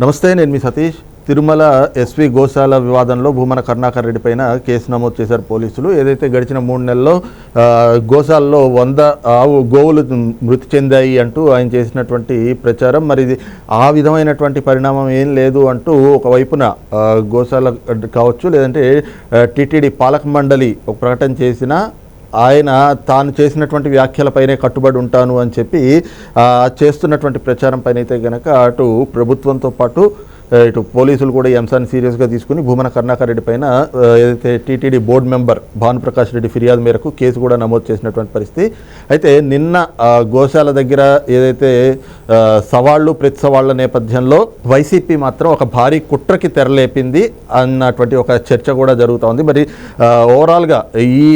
నమస్తే నేను మీ సతీష్. తిరుమల ఎస్వి గోశాల వివాదంలో భూమన కరుణాకర్ రెడ్డి పైన కేసు నమోదు చేశారు పోలీసులు. ఏదైతే గడిచిన మూడు నెలల్లో గోశాలలో వంద ఆవు గోవులు మృతి చెందాయి అంటూ ఆయన చేసినటువంటి ప్రచారం మరి ఇది ఆ విధమైనటువంటి పరిణామం ఏం లేదు అంటూ ఒకవైపున గోశాల కావచ్చు లేదంటే టీటీడీ పాలక మండలి ఒక ప్రకటన చేసిన ఆయన తాను చేసినటువంటి వ్యాఖ్యలపైనే కట్టుబడి ఉంటాను అని చెప్పి చేస్తున్నటువంటి ప్రచారం పైన అయితే గనక అటు ప్రభుత్వంతో పాటు ఇటు పోలీసులు కూడా ఈ అంశాన్ని సీరియస్గా తీసుకుని భూమన కర్ణాకర్ రెడ్డి పైన ఏదైతే TTD board member Bhanuprakash Reddy ఫిర్యాదు మేరకు కేసు కూడా నమోదు చేసినటువంటి పరిస్థితి. అయితే నిన్న గోశాల దగ్గర ఏదైతే సవాళ్ళు ప్రతి సవాళ్ళ నేపథ్యంలో వైసీపీ మాత్రం ఒక భారీ కుట్రకి తెరలేపింది అన్నటువంటి ఒక చర్చ కూడా జరుగుతూ ఉంది. మరి ఓవరాల్గా ఈ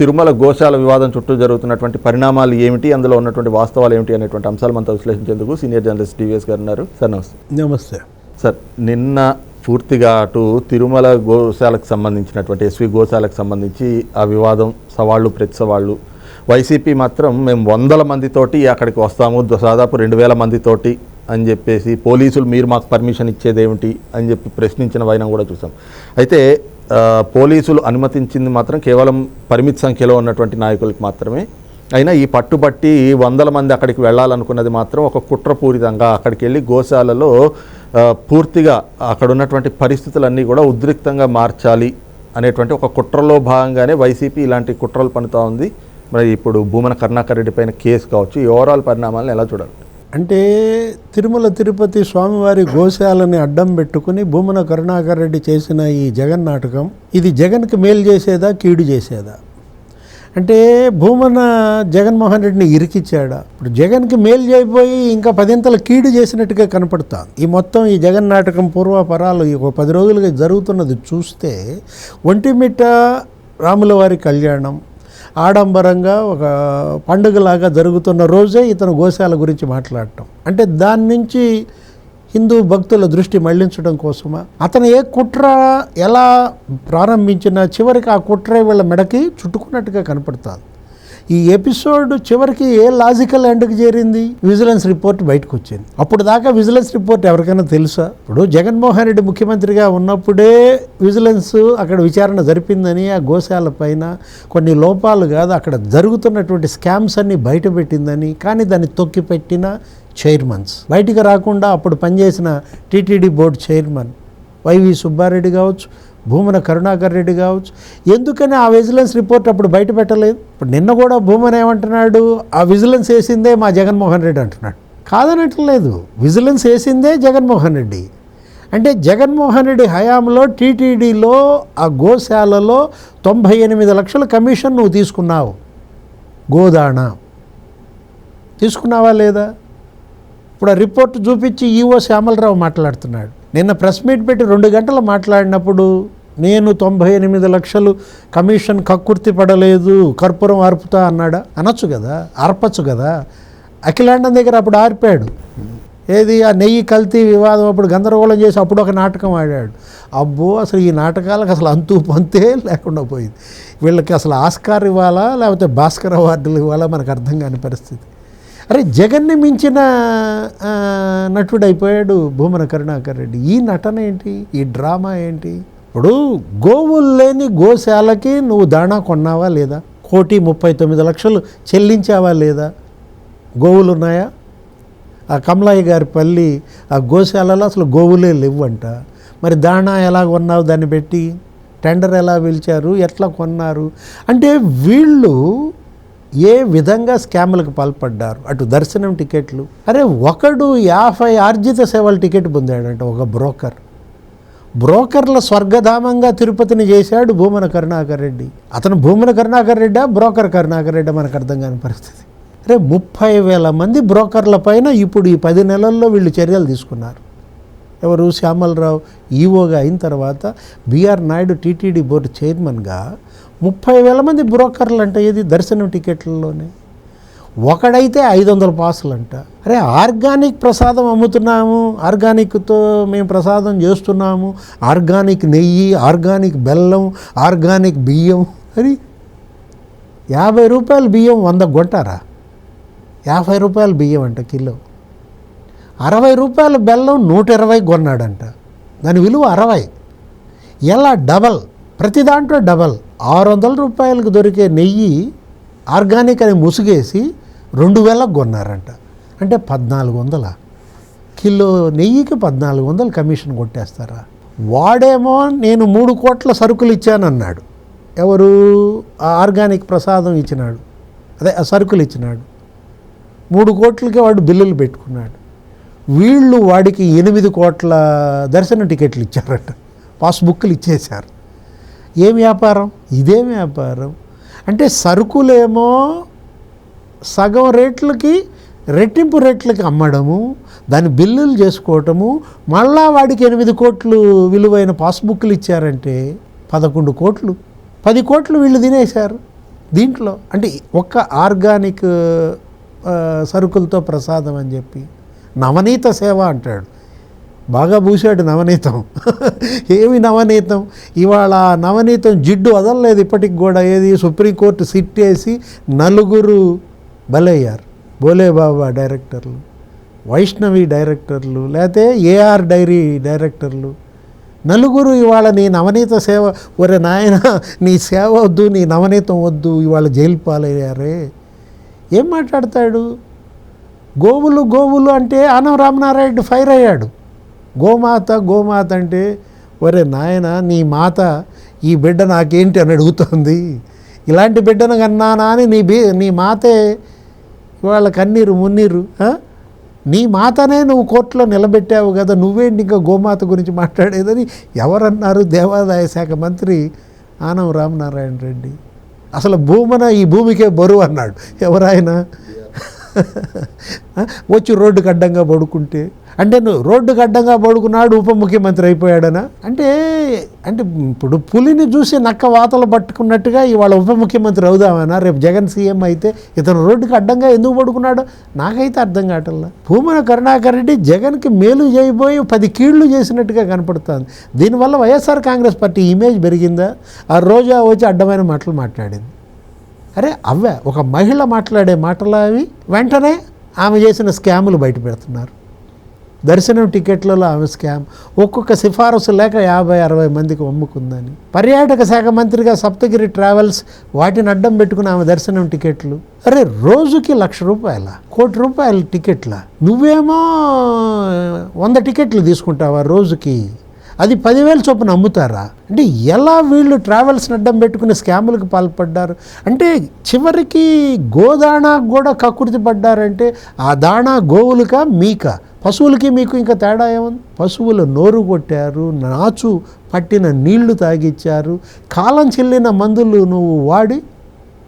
తిరుమల గోశాల వివాదం చుట్టూ జరుగుతున్నటువంటి పరిణామాలు ఏమిటి? అందులో ఉన్నటువంటి వాస్తవాలు ఏమిటి? అనేటువంటి అంశాలు మనతో విశ్లేషించేందుకు సీనియర్ జర్నలిస్ట్ డివిఎస్ గారు ఉన్నారు. సార్ నమస్తే. నమస్తే. సార్ నిన్న పూర్తిగా అటు తిరుమల గోశాలకు సంబంధించినటువంటి ఎస్వి గోశాలకు సంబంధించి ఆ వివాదం సవాళ్ళు ప్రతి సవాళ్ళు వైసీపీ మాత్రం మేము వందల మందితోటి అక్కడికి వస్తాము ద- దాదాపు రెండు వేల మందితోటి అని చెప్పేసి పోలీసులు మీరు మాకు పర్మిషన్ ఇచ్చేదేమిటి అని చెప్పి ప్రశ్నించిన వైనం కూడా చూసాం. అయితే పోలీసులు అనుమతించింది మాత్రం కేవలం పరిమిత సంఖ్యలో ఉన్నటువంటి నాయకులకు మాత్రమే. అయినా ఈ పట్టుబట్టి వందల మంది అక్కడికి వెళ్ళాలనుకున్నది మాత్రం ఒక కుట్రపూరితంగా అక్కడికి వెళ్ళి గోశాలలో పూర్తిగా అక్కడ ఉన్నటువంటి పరిస్థితులన్నీ కూడా ఉద్రిక్తంగా మార్చాలి అనేటువంటి ఒక కుట్రలో భాగంగానే వైసీపీ ఇలాంటి కుట్రలు పనుతూ ఉంది. మరి ఇప్పుడు భూమన కరుణాకర్ రెడ్డి పైన కేసు కావచ్చు ఈ ఓవరాల్ పరిణామాలను ఎలా చూడాలి? అంటే తిరుమల తిరుపతి స్వామివారి గోశాలని అడ్డం పెట్టుకుని భూమన కరుణాకర్ రెడ్డి చేసిన ఈ జగన్ నాటకం ఇది జగన్కి మేలు చేసేదా కీడు చేసేదా? అంటే భూమన జగన్మోహన్ రెడ్డిని ఇరికిచ్చాడా? ఇప్పుడు జగన్కి మేలు చేయబోయి ఇంకా పదింతల కీడు చేసినట్టుగా కనపడుతుంది ఈ మొత్తం ఈ జగన్ నాటకం పూర్వపరాలు ఈ ఒక పది రోజులుగా జరుగుతున్నది చూస్తే ఒంటిమిట్ట రాములవారి కళ్యాణం ఆడంబరంగా ఒక పండుగలాగా జరుగుతున్న రోజే ఇతను గోశాల గురించి మాట్లాడటం. అంటే దాని నుంచి హిందూ భక్తుల దృష్టి మళ్ళించడం కోసమా? అతను ఏ కుట్ర ఎలా ప్రారంభించినా చివరికి ఆ కుట్రే వీళ్ళ మెడకి చుట్టుకున్నట్టుగా కనపడుతుంది. ఈ ఎపిసోడ్ చివరికి ఏ లాజికల్ ఎండ్కి చేరింది? విజిలెన్స్ రిపోర్ట్ బయటకు వచ్చింది అప్పుడు దాకా విజిలెన్స్ రిపోర్ట్ ఎవరికైనా తెలుసా? ఇప్పుడు జగన్మోహన్ రెడ్డి ముఖ్యమంత్రిగా ఉన్నప్పుడే విజిలెన్స్ అక్కడ విచారణ జరిపిందని ఆ గోశాల పైన కొన్ని లోపాలు కాదు అక్కడ జరుగుతున్నటువంటి స్కామ్స్ అన్ని బయటపెట్టిందని కానీ దాన్ని తొక్కిపెట్టిన చైర్మన్స్. బయటికి రాకుండా అప్పుడు పనిచేసిన TTD board chairman YV Subba Reddy కావచ్చు భూమన కరుణాకర్ రెడ్డి కావచ్చు. ఎందుకని ఆ విజిలెన్స్ రిపోర్ట్ అప్పుడు బయట పెట్టలేదు? ఇప్పుడు నిన్న కూడా భూమన్ ఏమంటున్నాడు? ఆ విజిలెన్స్ వేసిందే మా జగన్మోహన్ రెడ్డి అంటున్నాడు. కాదనట్లేదు. విజిలెన్స్ వేసిందే జగన్మోహన్ రెడ్డి. అంటే జగన్మోహన్ రెడ్డి హయాంలో టీటీడీలో ఆ గోశాలలో తొంభై ఎనిమిది లక్షల కమిషన్ నువ్వు తీసుకున్నావు. గోదాణ తీసుకున్నావా లేదా? ఇప్పుడు ఆ రిపోర్ట్ చూపించి ఈవో శ్యామలరావు మాట్లాడుతున్నాడు. నిన్న ప్రెస్ మీట్ పెట్టి రెండు గంటలు మాట్లాడినప్పుడు నేను తొంభై ఎనిమిది లక్షలు కమిషన్ కక్కుర్తి పడలేదు కర్పూరం ఆర్పుతా అన్నాడా? అనొచ్చు కదా ఆర్పచ్చు కదా. అఖిలాండం దగ్గర అప్పుడు ఆర్పాడు. ఏది ఆ నెయ్యి కల్తీ వివాదం అప్పుడు గందరగోళం చేసి అప్పుడు ఒక నాటకం ఆడాడు. అబ్బో అసలు ఈ నాటకాలకు అసలు అంతు పంతే లేకుండా పోయింది. వీళ్ళకి అసలు ఆస్కార్ ఇవ్వాలా లేకపోతే భాస్కర్ అవార్డులు ఇవ్వాలా మనకు అర్థం కాని పరిస్థితి. అరే జగన్ని మించిన నటుడు అయిపోయాడు భూమన కరుణాకర్ రెడ్డి. ఈ నటన ఏంటి? ఈ డ్రామా ఏంటి? ఇప్పుడు గోవులు లేని గోశాలకి నువ్వు దాణా కొన్నావా లేదా? కోటి ముప్పై తొమ్మిది లక్షలు చెల్లించావా లేదా? గోవులు ఉన్నాయా ఆ కమలయ్య గారి పల్లి ఆ గోశాలలో అసలు గోవులే లేవంట. మరి దాణా ఎలా కొన్నావు దాన్ని పెట్టి? టెండర్ ఎలా పిలిచారు? ఎట్లా కొన్నారు? అంటే వీళ్ళు ఏ విధంగా స్కాములకు పాల్పడ్డారు? అటు దర్శనం టికెట్లు. అరే ఒకడు యాభై ఆర్జిత సేవల టికెట్ పొందాడంట ఒక బ్రోకర్. బ్రోకర్ల స్వర్గధామంగా తిరుపతిని చేశాడు భూమన కరుణాకర్ రెడ్డి. అతను భూమన కరుణాకర్ రెడ్డా బ్రోకర్ కరుణాకర్ రెడ్డా మనకు అర్థం కాని పరిస్థితి. అరే ముప్పై వేల మంది బ్రోకర్ల పైన ఇప్పుడు ఈ పది నెలల్లో వీళ్ళు చర్యలు తీసుకున్నారు. ఎవరు? శ్యామలరావు ఈవోగా అయిన తర్వాత బీఆర్ నాయుడు టీటీడీ బోర్డు చైర్మన్గా ముప్పై వేల మంది బ్రోకర్లు అంట ఏది దర్శనం టికెట్లలోనే. ఒకడైతే ఐదు వందల పాసులు అంట అరే ఆర్గానిక్ ప్రసాదం అమ్ముతున్నాము ఆర్గానిక్తో మేము ప్రసాదం చేస్తున్నాము ఆర్గానిక్ నెయ్యి ఆర్గానిక్ బెల్లం ఆర్గానిక్ బియ్యం. అది యాభై రూపాయల బియ్యం వంద కొంటారా యాభై రూపాయల బియ్యం అంట కిలో. అరవై రూపాయల బెల్లం నూట ఇరవై కొన్నాడంట దాని విలువ అరవై. ఎలా డబల్? ప్రతి దాంట్లో డబల్. ఆరు వందల రూపాయలకు దొరికే నెయ్యి ఆర్గానిక్ అని ముసుగేసి రెండు వేలకు కొన్నారంట. అంటే పద్నాలుగు వందల కిలో నెయ్యికి పద్నాలుగు వందలు కమిషన్ కొట్టేస్తారా? వాడేమో నేను మూడు కోట్ల సరుకులు ఇచ్చానన్నాడు. ఎవరు? ఆ ఆర్గానిక్ ప్రసాదం ఇచ్చినాడు. అదే ఆ సరుకులు ఇచ్చినాడు. మూడు కోట్లకి వాడు బిల్లులు పెట్టుకున్నాడు. వీళ్ళు వాడికి ఎనిమిది కోట్ల దర్శన టికెట్లు ఇచ్చారట. పాస్బుక్లు ఇచ్చేశారు. ఏం వ్యాపారం? ఇదేం వ్యాపారం. అంటే సరుకులేమో సగం రేట్లకి రెట్టింపు రేట్లకి అమ్మడము దాని బిల్లులు చేసుకోవటము మళ్ళా వాడికి ఎనిమిది కోట్లు విలువైన పాస్బుక్లు ఇచ్చారంటే పదకొండు కోట్లు. పది కోట్లు వీళ్ళు తినేశారు దీంట్లో. అంటే ఒక్క ఆర్గానిక్ సరుకులతో ప్రసాదం అని చెప్పి నవనీత సేవ అంటాడు. బాగా పూసాడు నవనీతం. ఏమి నవనీతం? ఇవాళ ఆ నవనీతం జిడ్డు వదలలేదు ఇప్పటికి కూడా. ఏది? సుప్రీంకోర్టు సిట్ వేసి నలుగురు బలయ్యారు. బోలే బాబా డైరెక్టర్లు వైష్ణవి డైరెక్టర్లు లేకపోతే ఏఆర్ డైరీ డైరెక్టర్లు. నలుగురు ఇవాళ నీ నవనీత సేవ ఒరే నాయన నీ సేవ వద్దు నీ నవనీతం వద్దు ఇవాళ జైలు పాలయ్యారే. ఏం మాట్లాడతాడు? గోవులు గోవులు అంటే ఆనం రామనారాయణ ఫైర్ అయ్యాడు. గోమాత గోమాత అంటే ఒరే నాయన నీ మాత ఈ బిడ్డ నాకేంటి? అని అడుగుతోంది. ఇలాంటి బిడ్డను కన్నానా? అని నీ బి నీ మాతే ఇవాళ కన్నీరు మున్నీరు? నీ మాతనే నువ్వు కోర్టులో నిలబెట్టావు కదా నువ్వేంటి ఇంకా గోమాత గురించి మాట్లాడేదని ఎవరన్నారు దేవాదాయ శాఖ మంత్రి ఆనం రామనారాయణ రెడ్డి. అసలు భూమన ఈ భూమికే బరువు అన్నాడు. ఎవరాయన? వచ్చి రోడ్డుకు అడ్డంగా పడుకుంటే అంటే నువ్వు రోడ్డుకు అడ్డంగా పడుకున్నాడు ఉప ముఖ్యమంత్రి అయిపోయాడనా? అంటే అంటే ఇప్పుడు పులిని చూసి నక్క వాతలు పట్టుకున్నట్టుగా ఇవాళ ఉప ముఖ్యమంత్రి అవుదామనా? రేపు జగన్ సీఎం అయితే ఇతను రోడ్డుకి అడ్డంగా ఎందుకు పడుకున్నాడు? నాకైతే అర్థం కావటంలా. భూమన కరుణాకర్ రెడ్డి జగన్కి మేలు చేయబోయి పది కీళ్ళు చేసినట్టుగా కనపడుతుంది. దీనివల్ల వైఎస్ఆర్ కాంగ్రెస్ పార్టీ ఇమేజ్ పెరిగిందా? ఆ రోజా వచ్చి అడ్డమైన మాటలు మాట్లాడింది. అరే అవే ఒక మహిళ మాట్లాడే మాటలు అవి వెంటనే ఆమె చేసిన స్కాములు బయట పెడుతున్నారు దర్శనం టికెట్లలో ఆమె స్కామ్. ఒక్కొక్క సిఫారసు లేక యాభై అరవై మందికి అమ్ముకుందని. పర్యాటక శాఖ మంత్రిగా సప్తగిరి ట్రావెల్స్ వాటిని అడ్డం పెట్టుకుని ఆమె దర్శనం టికెట్లు. అరే రోజుకి లక్ష రూపాయల కోటి రూపాయల టికెట్ల. నువ్వేమో వంద టికెట్లు తీసుకుంటావా రోజుకి? అది పదివేల చొప్పున అమ్ముతారా? అంటే ఎలా వీళ్ళు ట్రావెల్స్ని అడ్డం పెట్టుకుని స్కాములకు పాల్పడ్డారు? అంటే చివరికి గోదాణా కూడా కకృతి పడ్డారంటే ఆ దాణా గోవులుక మీక? పశువులకి మీకు ఇంకా తేడా ఏముంది? పశువుల నోరు కొట్టారు నాచు పట్టిన నీళ్ళు తాగిచ్చారు కాలం చెల్లిన మందులు నువ్వు వాడి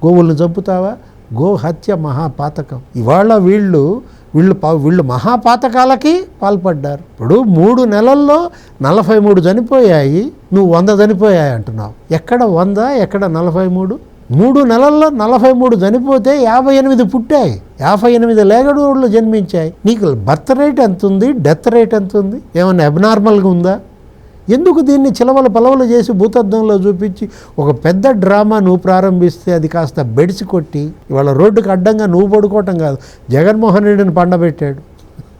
గోవులను చంపుతావా? గోహత్య మహాపాతకం. ఇవాళ వీళ్ళు వీళ్ళు వీళ్ళు మహాపాతకాలకి పాల్పడ్డారు. ఇప్పుడు మూడు నెలల్లో నలభై మూడు చనిపోయాయి నువ్వు వంద చనిపోయాయి అంటున్నావు. ఎక్కడ వంద ఎక్కడ నలభై మూడు? మూడు నెలల్లో నలభై మూడు చనిపోతే యాభై ఎనిమిది పుట్టాయి. యాభై ఎనిమిది లేగడూళ్ళు జన్మించాయి. నీకు బర్త్ రేట్ ఎంత ఉంది డెత్ రేట్ ఎంత ఉంది ఏమన్నా అబ్నార్మల్గా ఉందా? ఎందుకు దీన్ని చిలవల పలవలు చేసి భూతద్దంలో చూపించి ఒక పెద్ద డ్రామా నువ్వు ప్రారంభిస్తే అది కాస్త బెడిసి కొట్టి ఇవాళ రోడ్డుకు అడ్డంగా నువ్వు పడుకోవటం కాదు జగన్మోహన్ రెడ్డిని పండబెట్టాడు.